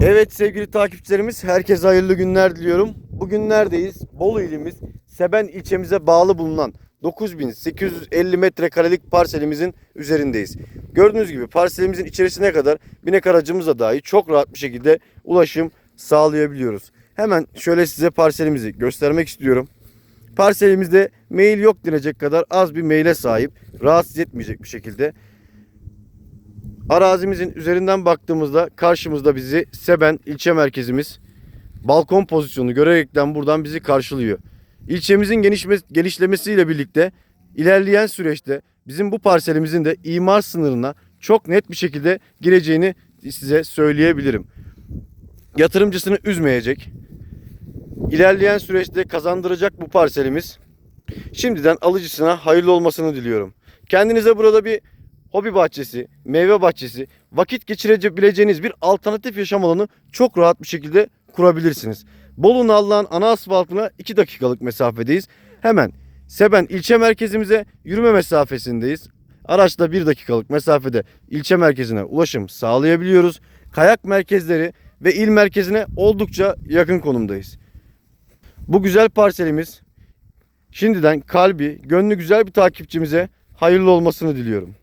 Evet sevgili takipçilerimiz herkese hayırlı günler diliyorum. Bugün neredeyiz? Bolu ilimiz Seben ilçemize bağlı bulunan 9850 metrekarelik parselimizin üzerindeyiz. Gördüğünüz gibi parselimizin içerisine kadar binek aracımızla dahi çok rahat bir şekilde ulaşım sağlayabiliyoruz. Hemen şöyle size parselimizi göstermek istiyorum. Parselimizde mail yok denecek kadar az bir maile sahip. Rahatsız etmeyecek bir şekilde. Arazimizin üzerinden baktığımızda karşımızda bizi Seben ilçe merkezimiz balkon pozisyonu görerekten buradan bizi karşılıyor. İlçemizin genişme, gelişlemesiyle birlikte ilerleyen süreçte bizim bu parselimizin de imar sınırına çok net bir şekilde gireceğini size söyleyebilirim. Yatırımcısını üzmeyecek. İlerleyen süreçte kazandıracak bu parselimiz. Şimdiden alıcısına hayırlı olmasını diliyorum. Kendinize burada bir hobi bahçesi, meyve bahçesi, vakit geçirebileceğiniz bir alternatif yaşam alanı çok rahat bir şekilde kurabilirsiniz. Bolu Nallıhan ana asfaltına 2 dakikalık mesafedeyiz. Hemen Seben ilçe merkezimize yürüme mesafesindeyiz. Araçla 1 dakikalık mesafede ilçe merkezine ulaşım sağlayabiliyoruz. Kayak merkezleri ve il merkezine oldukça yakın konumdayız. Bu güzel parselimiz şimdiden kalbi, gönlü güzel bir takipçimize hayırlı olmasını diliyorum.